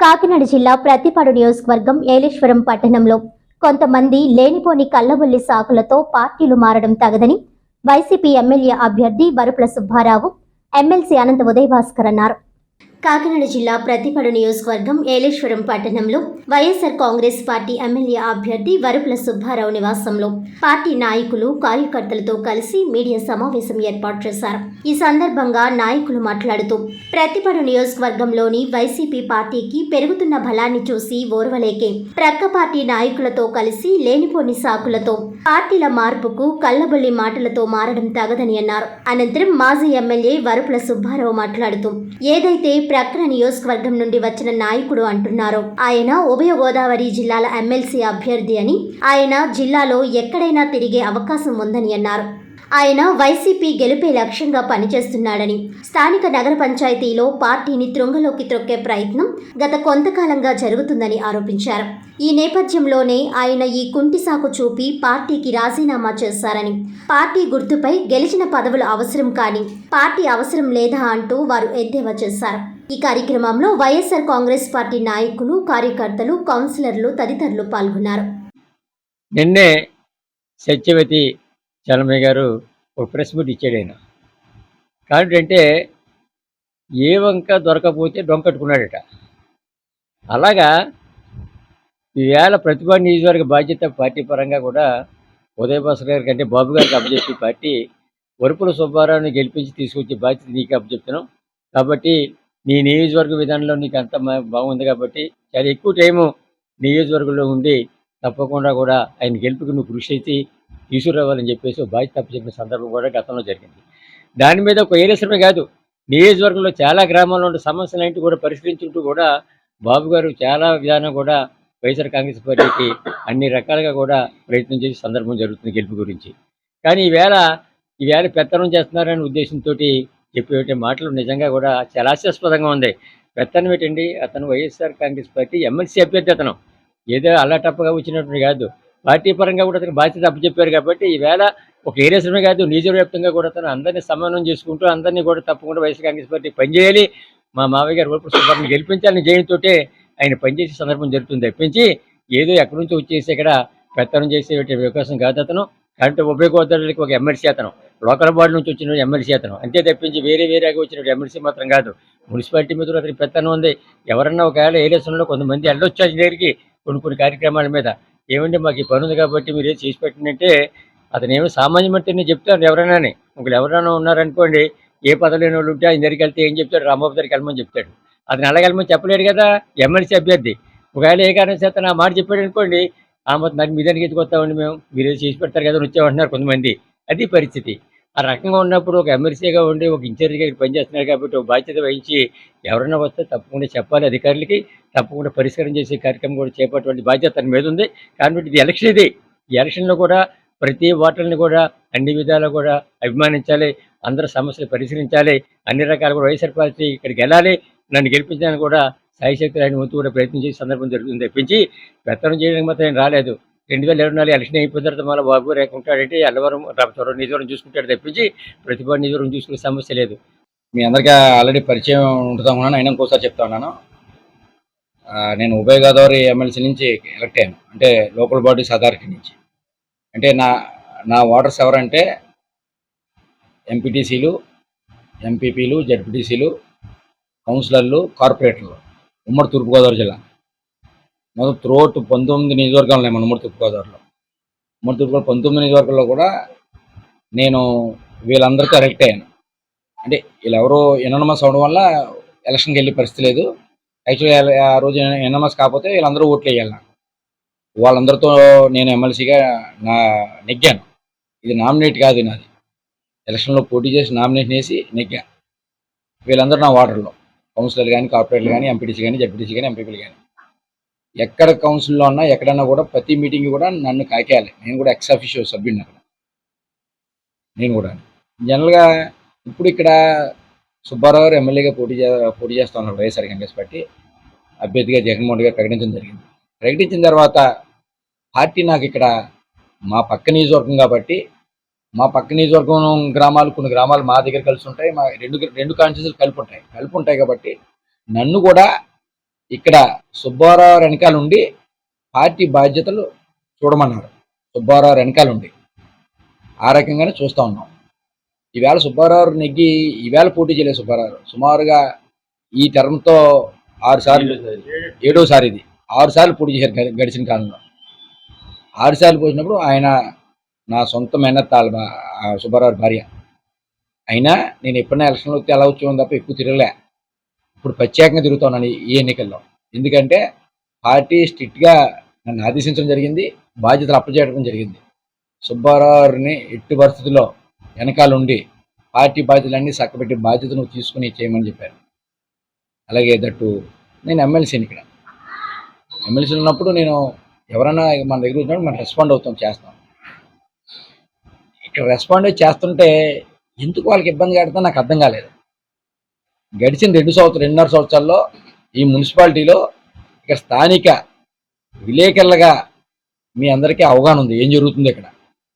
కాకినాడ జిల్లా ప్రతిపాడు నియోజకవర్గం ఏలేశ్వరం పట్టణంలో కొంతమంది లేనిపోని కళ్ళబొల్లి సాకులతో పార్టీలు మారడం తగదని వైసీపీ ఎమ్మెల్యే అభ్యర్థి వరుపుల సుబ్బారావు ఎమ్మెల్సీ అనంత ఉదయభాస్కర్ అన్నారు. కాకినాడ జిల్లా ప్రతిపాడు నియోజకవర్గం ఏలేశ్వరం పట్టణంలో వైఎస్ఆర్ కాంగ్రెస్ పార్టీ ఎమ్మెల్యే అభ్యర్థి వరుపుల సుబ్బారావు నివాసంలో పార్టీ నాయకులు కార్యకర్తలతో కలిసి మీడియా సమావేశం ఏర్పాటు చేశారు. ఈ సందర్భంగా నాయకులు మాట్లాడుతూ ప్రతిపాడు నియోజకవర్గంలోని వైసీపీ పార్టీకి పెరుగుతున్న బలాన్ని చూసి ఓర్వలేకే ప్రక్క పార్టీ నాయకులతో కలిసి లేనిపోని సాకులతో పార్టీల మార్పుకు కల్లబొల్లి మాటలతో మారడం తగదని అన్నారు. అనంతరం మాజీ ఎమ్మెల్యే వరుపుల సుబ్బారావు మాట్లాడుతూ ఏదైతే ప్రక్కన నియోజకవర్గం నుండి వచ్చిన నాయకుడు అంటున్నారు. ఆయన ఉభయ గోదావరి జిల్లాల ఎమ్మెల్సీ అభ్యర్థి అని ఆయన జిల్లాలో ఎక్కడైనా తిరిగే అవకాశం ఉందని అన్నారు. ఆయన వైసీపీ గెలుపే లక్ష్యంగా పనిచేస్తున్నాడని స్థానిక నగర పంచాయతీలో పార్టీని త్రొంగలోకి త్రొక్కే ప్రయత్నం గత కొంతకాలంగా జరుగుతుందని ఆరోపించారు. ఈ నేపథ్యంలోనే ఆయన ఈ కుంటి సాకు చూపి పార్టీకి రాజీనామా చేశారని పార్టీ గుర్తుపై గెలిచిన పదవులు అవసరం కానీ పార్టీ అవసరం లేదా అంటూ వారు ఎద్దేవా చేశారు. ఈ కార్యక్రమంలో వైఎస్ఆర్ కాంగ్రెస్ పార్టీ నాయకులు కార్యకర్తలు కౌన్సిలర్లు తదితరులు పాల్గొన్నారు. నిన్నే సత్యవతి చలమయ్య గారు ఒక ప్రెస్ మీట్ ఇచ్చాడు ఆయన. కాబట్టి అంటే ఏ వంక దొరకపోతే డొంకట్టుకున్నాడట అలాగా ఈవేళ ప్రతిభా నియోజకవర్గ బాధ్యత పార్టీ పరంగా కూడా ఉదయ గారి కంటే బాబు గారికి అప్పచెప్పి పార్టీ వరుపుల సుబ్బారావుని గెలిపించి తీసుకొచ్చే బాధ్యత నీకు అప్పచెప్తున్నాం. కాబట్టి నీ నియోజకవర్గ విధానంలో నీకు అంత బాగుంది కాబట్టి చాలా ఎక్కువ టైము నియోజకవర్గంలో ఉండి తప్పకుండా కూడా ఆయన గెలుపుకి నువ్వు కృషి అయితే తీసుకురావాలని చెప్పేసి బాధ్యత తప్ప చెప్పిన సందర్భం కూడా గతంలో జరిగింది. దాని మీద ఒక ఏరేశ్వరమే కాదు నియోజకవర్గంలో చాలా గ్రామాల్లో ఉండే సమస్యలన్నింటి కూడా పరిష్కరించుకుంటూ కూడా బాబు గారు చాలా విధానం కూడా వైఎస్ఆర్ కాంగ్రెస్ పార్టీకి అన్ని రకాలుగా కూడా ప్రయత్నం చేసే సందర్భం జరుగుతుంది గెలుపు గురించి. కానీ ఈవేళ ఈవేళ పెత్తనం చేస్తున్నారనే ఉద్దేశంతో చెప్పే మాటలు నిజంగా కూడా చాలా హాస్యాస్పదంగా ఉంది. పెత్తనం ఏంటండి అతను వైఎస్ఆర్ కాంగ్రెస్ పార్టీ ఎమ్మెల్సీ అభ్యర్థి అతను. ఏదో అల్లటప్పగా వచ్చినట్టు కాదు. పార్టీ పరంగా కూడా అతను బాధ్యత అప్పచెప్పారు కాబట్టి ఈవేళ ఒక ఏరియాసమే కాదు నియోజకవ్యాప్తంగా కూడా అతను అందరినీ సమన్వయం చేసుకుంటూ అందరినీ కూడా తప్పకుండా వైఎస్ఆర్ కాంగ్రెస్ పార్టీ పనిచేయాలి. మా మావయ్య గారు ఓల్పూడి గెలిపించాలని జయంతోటే ఆయన పనిచేసే సందర్భం జరుగుతుంది. తప్పించి ఏదో ఎక్కడి నుంచి వచ్చేసి ఇక్కడ పెత్తనం చేసే వ్యవకాశం కాదు అతను. కరెంటు ఉపయోగదారులకి ఒక ఎమ్మెల్సీ అతను. లోకల్ బాడీ నుంచి వచ్చిన ఎమ్మెల్సీ అతను. అంతే తప్పించి వేరే వేరేగా వచ్చిన ఎమ్మెల్సీ మాత్రం కాదు. మున్సిపాలిటీ మీద అతని పెత్తనం ఉంది. ఎవరన్నా ఒకవేళ ఏరియాస్లో కొంతమంది వెళ్ళొచ్చు ఆయన దగ్గరికి కొన్ని కొన్ని కార్యక్రమాల మీద. ఏమంటే మాకు ఈ పని ఉంది కాబట్టి మీరు ఏం చేసి పెట్టినంటే అతను ఏమి సామాన్యమంటే నేను చెప్తాను ఎవరైనా ఒకరు ఎవరైనా ఉన్నారనుకోండి ఏ పదవి లేని వాళ్ళు ఉంటే ఆయన దగ్గరికి వెళ్తే ఏం చెప్తాడు? రాంబాబు దగ్గరికి వెళ్ళమని చెప్తాడు. అతను వెళ్ళగలమని చెప్పలేడు కదా ఎమ్మెల్సీ అభ్యర్థి. ఒకవేళ ఏ కారణం చేత నా మాట చెప్పాడు అనుకోండి ఆ మొత్తం నాకు మీ దగ్గరికి ఎత్తుకొస్తామండి మేము. మీరు చేసి పెడతారు కదా వచ్చామంటున్నారు కొంతమంది. అది పరిస్థితి. ఆ రకంగా ఉన్నప్పుడు ఒక ఎమ్మెల్సీగా ఉండి ఒక ఇన్ఛార్జిగా పనిచేస్తున్నారు కాబట్టి ఒక బాధ్యత వహించి ఎవరైనా వస్తే తప్పకుండా చెప్పాలి అధికారులకి తప్పకుండా పరిష్కారం చేసే కార్యక్రమం కూడా చేపట్టే బాధ్యత తన మీద ఉంది. కాబట్టి ఇది ఎలక్షన్ ఇది. ఈ ఎలక్షన్లో కూడా ప్రతి ఓటర్ని కూడా అన్ని విధాలు కూడా అభిమానించాలి అందరి సమస్యలు పరిశీలించాలి అన్ని రకాలు కూడా వైఎస్ఆర్ పార్టీ ఇక్కడికి వెళ్ళాలి. నన్ను గెలిపించడానికి కూడా సాయిశక్తి ఆయన వంతు కూడా ప్రయత్నం చేసే సందర్భం జరుగుతుంది. తెప్పించి పెత్తనం చేయడానికి మాత్రం రాలేదు. రెండు వేల ఇరవై నాలుగు ఎలక్షన్ అయిపోయిన తర్వాత మళ్ళీ బాబు రేకుంటాడంటే అల్లవరం త్వర నిజవరం చూసుకుంటాడు తప్పించి ప్రతిభ నిజవరం చూసుకునే సమస్య లేదు. మీ అందరికీ ఆల్రెడీ పరిచయం ఉంటుందా ఉన్నాను. అయినా ఇంకోసారి చెప్తా ఉన్నాను. నేను ఉభయ గోదావరి ఎమ్మెల్సీ నుంచి ఎలక్ట్ అయ్యాను. అంటే లోకల్ బాడీస్ అథారిటీ నుంచి. అంటే నా నా ఓటర్స్ ఎవరంటే ఎంపీటీసీలు ఎంపీపీలు జడ్పీటీసీలు కౌన్సిలర్లు కార్పొరేటర్లు ఉమ్మడి తూర్పుగోదావరి జిల్లా. మొదటి త్రోట్ పంతొమ్మిది నియోజకవర్గాలు ఉన్నాయి మన మూడు తూర్పుగోదావరిలో. మూడు తూర్పుగోదావరి పంతొమ్మిది నియోజకవర్గాల్లో కూడా నేను వీళ్ళందరికీ ఎలక్ట్ అయ్యాను. అంటే వీళ్ళెవరో ఎనోనమస్ అవడం వల్ల ఎలక్షన్కి వెళ్ళే పరిస్థితి లేదు. యాక్చువల్లీ ఆ రోజు ఎననమస్ కాకపోతే వీళ్ళందరూ ఓట్లు వేయాలి నాకు. వాళ్ళందరితో నేను ఎమ్మెల్సీగా నా నెగ్గాను. ఇది నామినేట్ కాదు నాది. ఎలక్షన్లో పోటీ చేసి నామినేషన్ వేసి నెగ్గా. వీళ్ళందరూ నా వాటర్లో కౌన్సిలర్ కానీ కార్పొరేటర్లు కానీ ఎంపీటీసీ కానీ జడ్పీటీసీ కానీ ఎంపీపీలు కానీ ఎక్కడ కౌన్సిల్లో ఉన్నా ఎక్కడన్నా కూడా ప్రతి మీటింగ్ కూడా నన్ను కాకేయాలి. నేను కూడా ఎక్స్ ఆఫీషియో సభ్యుని అక్కడ. నేను కూడా. జనరల్గా ఇప్పుడు ఇక్కడ సుబ్బారావు గారు ఎమ్మెల్యేగా పోటీ చే పోటీ చేస్తా ఉన్నారు వైఎస్ఆర్ కాంగ్రెస్ పార్టీ. అభ్యర్థిగా జగన్మోహన్ గారు ప్రకటించడం జరిగింది. ప్రకటించిన తర్వాత పార్టీ నాకు ఇక్కడ మా పక్క నియోజకవర్గం కాబట్టి మా పక్క నియోజకవర్గం గ్రామాలు కొన్ని గ్రామాలు మా దగ్గర కలిసి ఉంటాయి. మా రెండు రెండు కాన్స్టిట్యూన్సీలు కలిపి ఉంటాయి. కలిపి ఉంటాయి కాబట్టి నన్ను కూడా ఇక్కడ సుబ్బారావు వెనకాల ఉండి పార్టీ బాధ్యతలు చూడమన్నారు. సుబ్బారావు వెనకాల ఉండి. ఆ రకంగానే చూస్తూ ఉన్నాం. ఈవేళ సుబ్బారావు నెగ్గి ఈవేళ పోటీ చేయలేదు సుబ్బారావు. సుమారుగా ఈ టర్మ్తో ఆరు సార్లు ఏడోసారి ఇది. ఆరు సార్లు పోటీ చేశారు గడి- గడిచిన కాలంలో. ఆరు సార్లు పోసినప్పుడు ఆయన నా సొంత ఆ సుబ్బారావు భార్య. అయినా నేను ఎప్పుడైనా ఎలక్షన్లో ఎలా వచ్చేవాడిని తప్ప ఎక్కువ తిరగలే. ఇప్పుడు ప్రత్యేకంగా తిరుగుతున్నాను ఈ- ఎన్నికల్లో. ఎందుకంటే పార్టీ స్ట్రిక్ట్గా నన్ను ఆదేశించడం జరిగింది బాధ్యతలు అప్పచేయడం జరిగింది. సుబ్బారావుని ఎట్టి పరిస్థితుల్లో వెనకాల ఉండి పార్టీ బాధ్యతలన్నీ చక్కబెట్టి బాధ్యతను తీసుకుని చేయమని చెప్పారు. అలాగే దట్టు నేను ఎమ్మెల్సీని ఇక్కడ ఎమ్మెల్సీ ఉన్నప్పుడు నేను ఎవరైనా మన దగ్గర వచ్చినప్పుడు మనం రెస్పాండ్ అవుతాం చేస్తాం. ఇక్కడ రెస్పాండ్ చేస్తుంటే ఎందుకు వాళ్ళకి ఇబ్బంది కడతా నాకు అర్థం కాలేదు. గడిచిన రెండు సంవత్సరం రెండున్నర సంవత్సరాల్లో ఈ మున్సిపాలిటీలో ఇక్కడ స్థానిక విలేకరులుగా మీ అందరికీ అవగాహన ఉంది. ఏం జరుగుతుంది ఇక్కడ?